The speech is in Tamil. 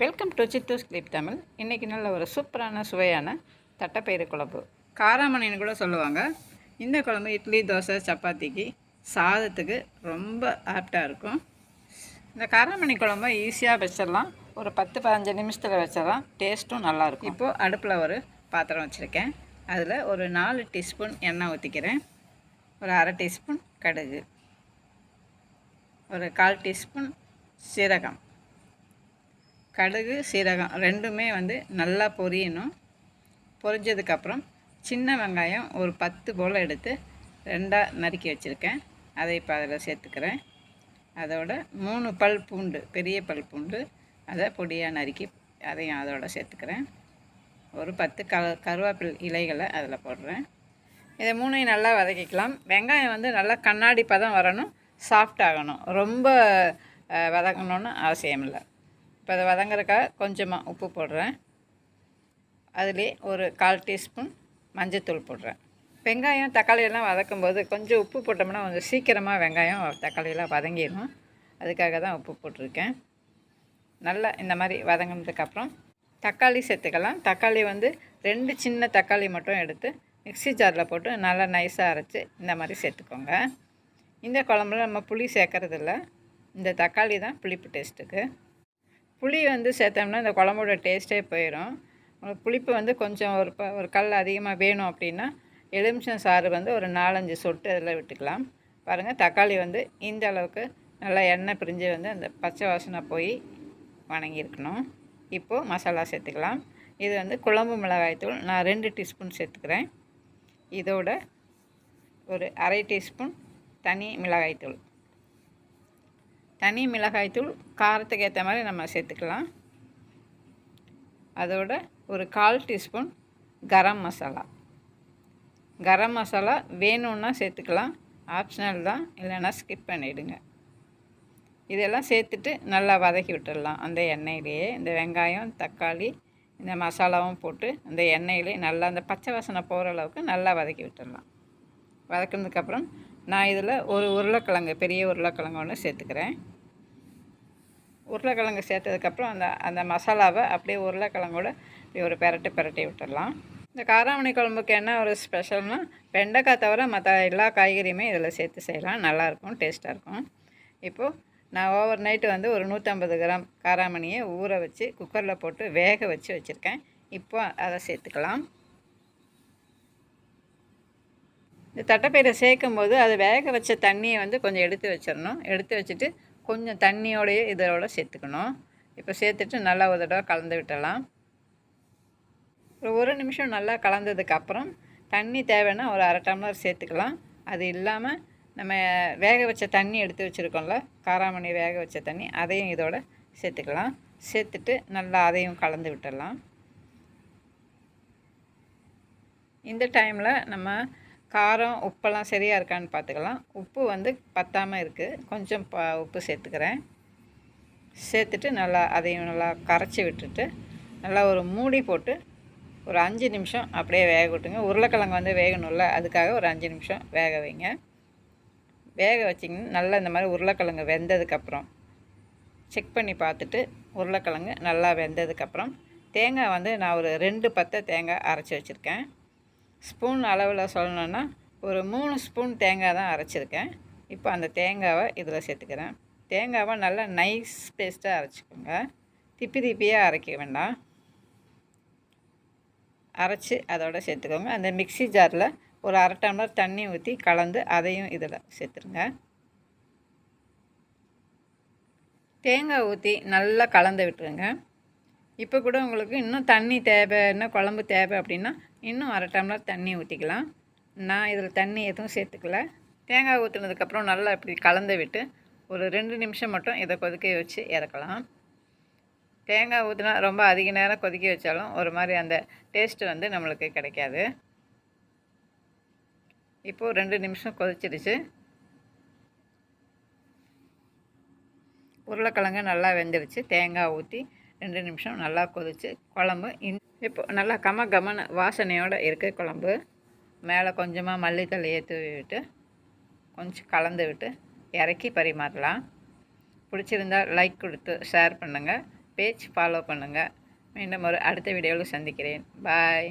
Welcome to Chithu's clip Tamil. இன்றைக்கி நல்ல ஒரு சூப்பரான சுவையான தட்டைப்பயிறு குழம்பு. காராமணின்னு கூட சொல்லுவாங்க. இந்த குழம்பு இட்லி தோசை சப்பாத்திக்கு சாதத்துக்கு ரொம்ப ஆப்டாக இருக்கும். இந்த காராமணி குழம்பு ஈஸியாக வச்சிடலாம். ஒரு பத்து பதினஞ்சு நிமிஷத்தில் வச்சிடலாம். டேஸ்ட்டும் நல்லாயிருக்கும் இப்போது அடுப்பில் ஒரு பாத்திரம் வச்சுருக்கேன். அதில் ஒரு நாலு டீஸ்பூன் எண்ணெய் ஊற்றிக்கிறேன் ஒரு அரை டீஸ்பூன் கடுகு. ஒரு கால் டீஸ்பூன் சீரகம். கடுகு சீரகம் ரெண்டுமே வந்து நல்லா பொரியணும். பொரிஞ்சதுக்கப்புறம் சின்ன வெங்காயம் ஒரு பத்து போல் எடுத்து ரெண்டாக நறுக்கி வச்சுருக்கேன். அதை இப்போ அதில் சேர்த்துக்கிறேன். அதோட மூணு பல் பூண்டு பெரிய பல் பூண்டு அதை பொடியாக நறுக்கி அதையும் அதோட சேர்த்துக்கிறேன். ஒரு பத்து க கருவேப்பில் இலைகளை அதில் போடுறேன். இதை மூணையும் நல்லா வதக்கிக்கலாம். வெங்காயம் வந்து நல்லா கண்ணாடி பதம் வரணும் சாஃப்ட் ஆகணும். ரொம்ப வதக்கணும்னு அவசியம் இல்லை இப்போ அதை வதங்குறதுக்காக கொஞ்சமாக உப்பு போடுறேன். அதிலே ஒரு கால் டீஸ்பூன் மஞ்சத்தூள் போடுறேன். வெங்காயம் தக்காளியெல்லாம் வதக்கும்போது கொஞ்சம் உப்பு போட்டோம்னா கொஞ்சம் சீக்கிரமாக வெங்காயம் தக்காளியெல்லாம் வதங்கிடும். அதுக்காக தான் உப்பு போட்டிருக்கேன். நல்லா இந்த மாதிரி வதங்கினதுக்கப்புறம் தக்காளி சேர்த்துக்கலாம். தக்காளி வந்து ரெண்டு சின்ன தக்காளி மட்டும் எடுத்து மிக்ஸி ஜாரில் போட்டு நல்லா நைஸாக அரைச்சி இந்த மாதிரி சேர்த்துக்கோங்க. இந்த குழம்புல நம்ம புளி சேர்க்கறதில்ல. இந்த தக்காளி தான் புளிப்பு டேஸ்ட்டுக்கு புளி வந்து சேர்த்தோம்னா இந்த குழம்போட டேஸ்ட்டே போயிடும் உங்களுக்கு புளிப்பு வந்து கொஞ்சம் ஒரு ப ஒரு கல் அதிகமாக வேணும் அப்படின்னா எலுமிச்சம் சாறு வந்து ஒரு நாலஞ்சு சொட்டு அதில் விட்டுக்கலாம். பாருங்கள் தக்காளி வந்து இந்த அளவுக்கு நல்லா எண்ணெய் பிரிஞ்சு வந்து அந்த பச்சை வாசனை போய் வணங்கியிருக்கணும். இப்போது மசாலா சேர்த்துக்கலாம். இது வந்து குழம்பு மிளகாய்த்தூள் நான் ரெண்டு டீஸ்பூன் சேர்த்துக்கிறேன். இதோட ஒரு அரை டீஸ்பூன் தனி மிளகாய்த்தூள் தனி மிளகாய்த்தூள் காரத்துக்கு ஏற்ற மாதிரி நம்ம சேர்த்துக்கலாம். அதோட ஒரு கால் டீஸ்பூன் கரம் மசாலா. கரம் மசாலா வேணும்னா சேர்த்துக்கலாம். ஆப்ஷனல் தான். இல்லைன்னா ஸ்கிப் பண்ணிவிடுங்க இதெல்லாம் சேர்த்துட்டு நல்லா வதக்கி விட்டுடலாம். அந்த எண்ணெயிலேயே இந்த வெங்காயம் தக்காளி இந்த மசாலாவும் போட்டு அந்த எண்ணெயிலே நல்லா அந்த பச்சை வாசனை போகிற அளவுக்கு நல்லா வதக்கி விட்டுடலாம். வதக்கினதுக்கப்புறம் நான் இதில் ஒரு உருளைக்கிழங்கு பெரிய உருளைக்கிழங்கு ஒன்று சேர்த்துக்கிறேன். உருளைக்கிழங்கு சேர்த்ததுக்கப்புறம் அந்த அந்த மசாலாவை அப்படியே உருளைக்கிழங்கோட இப்படி ஒரு பெரட்டி பெரட்டி விட்டுடலாம். இந்த காராமணி குழம்புக்கு என்ன ஒரு ஸ்பெஷல்னால் வெண்டைக்காய் தவிர மற்ற எல்லா காய்கறியுமே இதில் சேர்த்து செய்யலாம். நல்லாயிருக்கும் டேஸ்ட்டாக இருக்கும். இப்போது நான் ஓவர் நைட்டு வந்து ஒரு நூற்றம்பது கிராம் காராமணியை ஊற வச்சு குக்கரில் போட்டு வேக வச்சு வச்சுருக்கேன். இப்போ அதை சேர்த்துக்கலாம். இந்த தட்டைப்பயிரை சேர்க்கும் போது அது வேக வச்ச தண்ணியை வந்து கொஞ்சம் எடுத்து வச்சிடணும். எடுத்து வச்சுட்டு கொஞ்சம் தண்ணியோடையே இதோட சேர்த்துக்கணும். இப்போ சேர்த்துட்டு நல்லா ஒரு தடவை கலந்து விட்டலாம் ஒரு ஒரு நிமிஷம் நல்லா கலந்ததுக்கப்புறம் தண்ணி தேவைன்னா ஒரு அரை டம்ளர் சேர்த்துக்கலாம். அது இல்லாமல் நம்ம வேக வச்ச தண்ணி எடுத்து வச்சுருக்கோம்ல காராமணி வேக வச்ச தண்ணி அதையும் இதோட சேர்த்துக்கலாம். சேர்த்துட்டு நல்லா அதையும் கலந்து விட்டுடலாம். இந்த டைமில் நம்ம காரம் உப்பெல்லாம் சரியாக இருக்கான்னு பார்த்துக்கலாம். உப்பு வந்து பத்தாமல் இருக்குது கொஞ்சம் ப உப்பு சேர்த்துக்கிறேன். சேர்த்துட்டு நல்லா அதையும் நல்லா கரைச்சி விட்டுட்டு நல்லா ஒரு மூடி போட்டு ஒரு அஞ்சு நிமிஷம் அப்படியே வேக விட்டுங்க. உருளைக்கிழங்கு வந்து வேகணும்ல அதுக்காக ஒரு அஞ்சு நிமிஷம் வேக வைங்க. வேக வச்சிங்கன்னா நல்லா இந்த மாதிரி உருளைக்கிழங்கு வெந்ததுக்கப்புறம். செக் பண்ணி பார்த்துட்டு உருளைக்கிழங்கு நல்லா வெந்ததுக்கப்புறம். தேங்காய் வந்து நான் ஒரு ரெண்டு பத்தை தேங்காய் அரைச்சி வச்சுருக்கேன். ஸ்பூன் அளவில் சொல்லணுன்னா ஒரு மூணு ஸ்பூன் தேங்காய் தான் அரைச்சிருக்கேன். இப்போ அந்த தேங்காவை இதில் சேர்த்துக்கிறேன். தேங்காவை நல்லா நைஸ் பேஸ்ட்டாக அரைச்சிக்கோங்க. திப்பி திப்பியாக அரைக்க வேண்டாம். அரைச்சி அதோட சேர்த்துக்கோங்க. அந்த மிக்ஸி ஜாரில் ஒரு அரை டம்ளர் தண்ணி ஊற்றி கலந்து அதையும் இதில் சேர்த்துருங்க. தேங்காய் ஊற்றி நல்லா கலந்து விட்டுருங்க. இப்போ கூட உங்களுக்கு இன்னும் தண்ணி தேவை இன்னும் குழம்பு தேவை அப்படின்னா இன்னும் அரை டம்ளர் தண்ணி ஊற்றிக்கலாம் நான் இதில் தண்ணி எதுவும் சேர்த்துக்கல. தேங்காய் ஊற்றுனதுக்கப்புறம் நல்லா இப்படி கலந்து விட்டு ஒரு ரெண்டு நிமிஷம் மட்டும் இதை கொதிக்க வச்சு இறக்கலாம். தேங்காய் ஊற்றினா ரொம்ப அதிக நேரம் கொதிக்க வச்சாலும் ஒரு மாதிரி அந்த டேஸ்ட்டு வந்து நம்மளுக்கு கிடைக்காது. இப்போது ரெண்டு நிமிஷம் கொதிச்சிடுச்சு. உருளைக்கிழங்கு நல்லா வெந்துருச்சு. தேங்காய் ஊற்றி ரெண்டு நிமிஷம் நல்லா கொதிச்சு குழம்பு. இன் இப்போ நல்லா கம கமன வாசனையோடு இருக்குது குழம்பு. மேலே கொஞ்சமாக மல்லித்தலையை தூவி விட்டு கொஞ்சம் கலந்து விட்டு இறக்கி பரிமாறலாம். பிடிச்சிருந்தா லைக் கொடுத்து ஷேர் பண்ணுங்கள் பேஜ் ஃபாலோ பண்ணுங்கள் மீண்டும் ஒரு அடுத்த வீடியோவில் சந்திக்கிறேன். பாய்